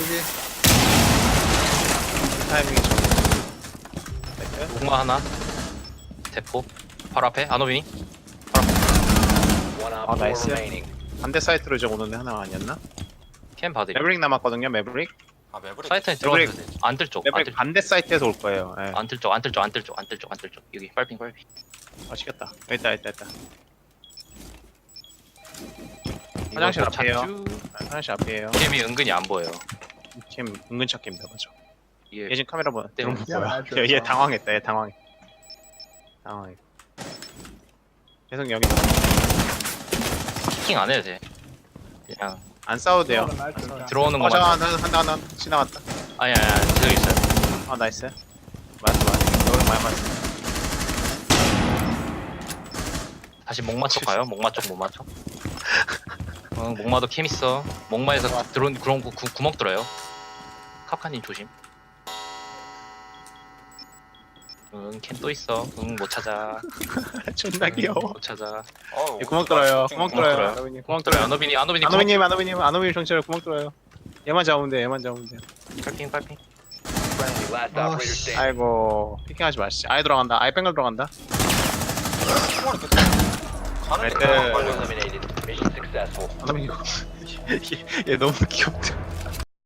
여기 타이밍이 좋네. 목마 하나 대포 바로 앞에 아노비니 One 아, op four 나이스. remaining. 반대 사이트로 이제 오는 애 하나 아니었나? 캠 봐드림 매브릭 남았거든요. 매브릭. 아 매브릭 사이트에. 들어가도 돼 안뜰 쪽 매브릭 안뜰 반대 사이트에서 올 거예요. 예. 안뜰 쪽 안뜰 쪽 안뜰 쪽 안뜰 쪽 안뜰 쪽 여기 빨핑 빨핑 맛있겠다. 있다 있다 있다. 화장실 이거. 잡주. 화장실 앞이에요. 캠이 은근히 안 보여요 캠 은근 찾기입니다. 맞죠? 이게 얘 지금 카메라 보는. 야, 뭐야? 얘, 얘 당황했다. 얘 당황해. 당황해. 계속 여기 피킹 안 해도 돼 그냥 안 싸워도 돼요. 들어오는 어, 것만 잠깐 하나 하나 하나 지나갔다. 아니 아니 아니 들어 있어요 아 나이스. 맞아 맞아. 너를 많이 맞았어. 다시 목마 쪽 가요 목마 쪽 목마 쪽 어, 목마도 캠 있어 목마에서 들어온 그런 구, 구, 구멍 뚫어요 카카님 조심 응 캠 또 있어 응 못 찾아 존나 응, 귀여워. 못 찾아 어, 얘 구멍 뚫어요. 구멍 뚫어요. 구멍 뚫어요 아노비니 아노비니 구멍 아노비님 아노비님 아노비님 정체를 구멍 뚫어요. 얘만 잡으면 돼. 얘만 잡으면 돼. 빨핑 빨핑 아, standing. 아이고 피킹하지 마시지. 아예 들어간다. 아예 뺑글 들어간다. 총알이 계속 가는 게 네. 안 걸려. Successful. 아노비님 얘, 얘 너무 귀엽다.